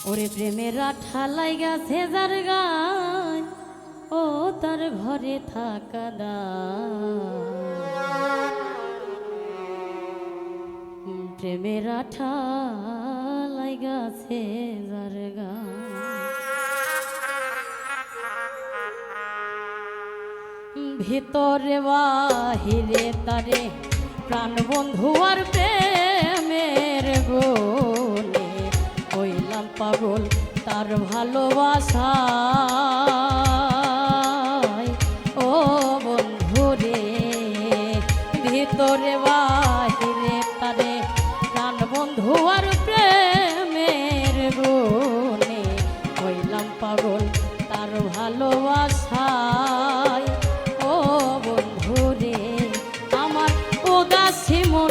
ওরে প্রেমের ঠালাই গাছে যার গায় ও তার ঘরে থাকা দায় প্রেমের ঠালাই গাছে যার গায় ভিতরে বাহিরে তারে প্রাণ বন্ধু আর প্রেমের হইলাম পাগল, তার ভালোবাসা। ও বন্ধু রে, ভিতরে বাহিরে তারে প্রাণ বন্ধু আর প্রেমের গুণে হইলাম পাগল, তার ভালোবাসায়। ও বন্ধু রে, আমার উদাসী মন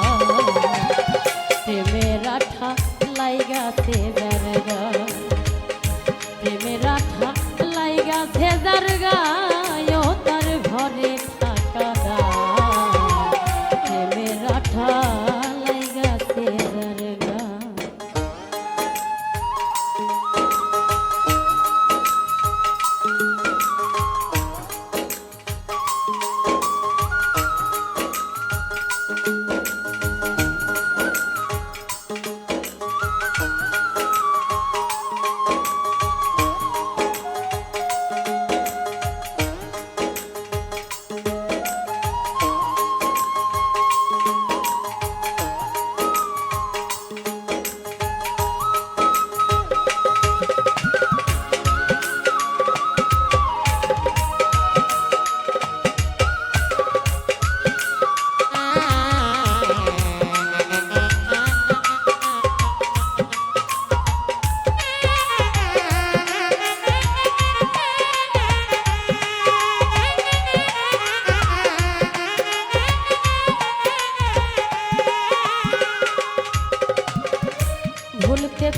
दुर्गा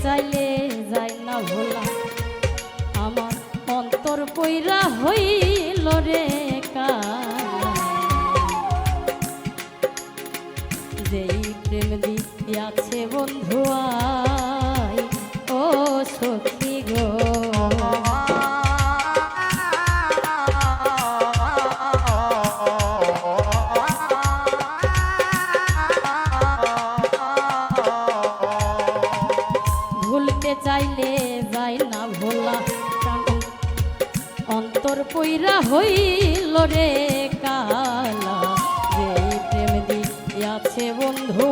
চাইলে যাই না ভোলা আমার অন্তর পৈরা হইল রে। যেই প্রেম দিয়াছে বন্ধু অন্তর পইরা হইল রে কালা। যে প্রেম দিয়াছে বন্ধু